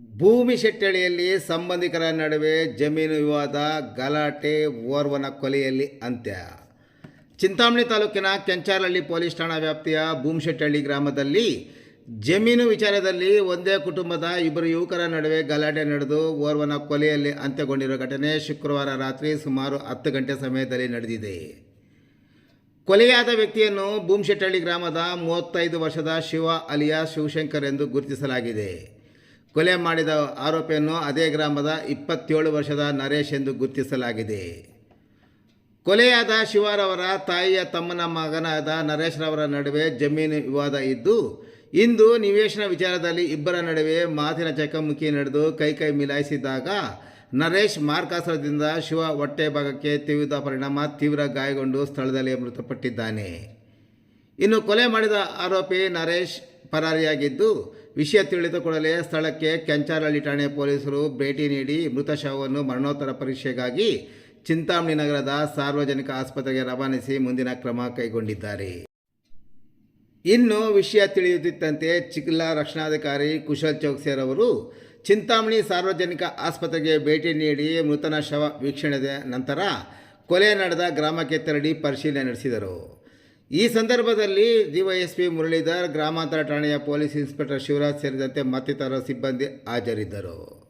ಭೂಮಿ ಶೆಟ್ಟಳಿಯಲ್ಲಿ ಸಂಬಂಧಿಕರ ನಡುವೆ ಜಮೀನು ವಿವಾದ, ಗಲಾಟೆ, ಓರ್ವನ ಕೊಲೆಯಲ್ಲಿ ಅಂತ್ಯ. ಚಿಂತಾಮಣಿ ತಾಲೂಕಿನ ಕೆಂಚಾರಹಳ್ಳಿ ಪೊಲೀಸ್ ಠಾಣಾ ವ್ಯಾಪ್ತಿಯ ಭೂಮಿಶೆಟ್ಟಹಳ್ಳಿ ಗ್ರಾಮದಲ್ಲಿ ಜಮೀನು ವಿಚಾರದಲ್ಲಿ ಒಂದೇ ಕುಟುಂಬದ ಇಬ್ಬರು ಯುವಕರ ನಡುವೆ ಗಲಾಟೆ ನಡೆದು ಓರ್ವನ ಕೊಲೆಯಲ್ಲಿ ಅಂತ್ಯಗೊಂಡಿರುವ ಘಟನೆ ಶುಕ್ರವಾರ ರಾತ್ರಿ ಸುಮಾರು ಹತ್ತು ಗಂಟೆ ಸಮಯದಲ್ಲಿ ನಡೆದಿದೆ. ಕೊಲೆಯಾದ ವ್ಯಕ್ತಿಯನ್ನು ಭೂಮಿಶೆಟ್ಟಹಳ್ಳಿ ಗ್ರಾಮದ ಮೂವತ್ತೈದು ವರ್ಷದ ಶಿವ ಅಲಿಯಾ ಶಿವಶಂಕರ್ ಎಂದು ಗುರುತಿಸಲಾಗಿದೆ. ಕೊಲೆ ಮಾಡಿದ ಆರೋಪಿಯನ್ನು ಅದೇ ಗ್ರಾಮದ ಇಪ್ಪತ್ತೇಳು ವರ್ಷದ ನರೇಶ್ ಎಂದು ಗುರುತಿಸಲಾಗಿದೆ. ಕೊಲೆಯಾದ ಶಿವರವರ ತಾಯಿಯ ತಮ್ಮನ ಮಗನಾದ ನರೇಶ್ರವರ ನಡುವೆ ಜಮೀನು ವಿವಾದ ಇದ್ದು, ಇಂದು ನಿವೇಶನ ವಿಚಾರದಲ್ಲಿ ಇಬ್ಬರ ನಡುವೆ ಮಾತಿನ ಚಕಮಕಿ ನಡೆದು ಕೈಕೈ ಮಿಲಾಯಿಸಿದಾಗ ನರೇಶ್ ಮಾರ್ಕಾಸ್ತ್ರದಿಂದ ಶಿವ ಹೊಟ್ಟೆ ಭಾಗಕ್ಕೆ ತಿವಿದ ಪರಿಣಾಮ ತೀವ್ರ ಗಾಯಗೊಂಡು ಸ್ಥಳದಲ್ಲಿ ಮೃತಪಟ್ಟಿದ್ದಾನೆ. ಇನ್ನು ಕೊಲೆ ಮಾಡಿದ ಆರೋಪಿ ನರೇಶ್ ಪರಾರಿಯಾಗಿದ್ದು ವಿಷಯ ತಿಳಿದ ಕೂಡಲೇ ಸ್ಥಳಕ್ಕೆ ಕೆಂಚಾರಹಳ್ಳಿ ಠಾಣೆ ಪೊಲೀಸರು ಭೇಟಿ ನೀಡಿ ಮೃತ ಶವವನ್ನು ಮರಣೋತ್ತರ ಪರೀಕ್ಷೆಗಾಗಿ ಚಿಂತಾಮಣಿ ನಗರದ ಸಾರ್ವಜನಿಕ ಆಸ್ಪತ್ರೆಗೆ ರವಾನಿಸಿ ಮುಂದಿನ ಕ್ರಮ ಕೈಗೊಂಡಿದ್ದಾರೆ. ಇನ್ನು ವಿಷಯ ತಿಳಿಯುತ್ತಿದ್ದಂತೆ ಜಿಲ್ಲಾ ರಕ್ಷಣಾಧಿಕಾರಿ ಕುಶಲ್ ಚೌಕ್ಸಿಯರವರು ಚಿಂತಾಮಣಿ ಸಾರ್ವಜನಿಕ ಆಸ್ಪತ್ರೆಗೆ ಭೇಟಿ ನೀಡಿ ಮೃತನ ಶವ ವೀಕ್ಷಣೆದ ನಂತರ ಕೊಲೆ ನಡೆದ ಗ್ರಾಮಕ್ಕೆ ತೆರಳಿ ಪರಿಶೀಲನೆ ನಡೆಸಿದರು. ಈ ಸಂದರ್ಭದಲ್ಲಿ ಡಿವೈಎಸ್ಪಿ ಮುರಳೀಧರ್ ಗ್ರಾಮಾಂತರ ಠಾಣೆಯ ಪೊಲೀಸ್ ಇನ್ಸ್ಪೆಕ್ಟರ್ ಶಿವರಾಜ್ ಸೇರಿದಂತೆ ಮತ್ತಿತರ ಸಿಬ್ಬಂದಿ ಹಾಜರಿದ್ದರು.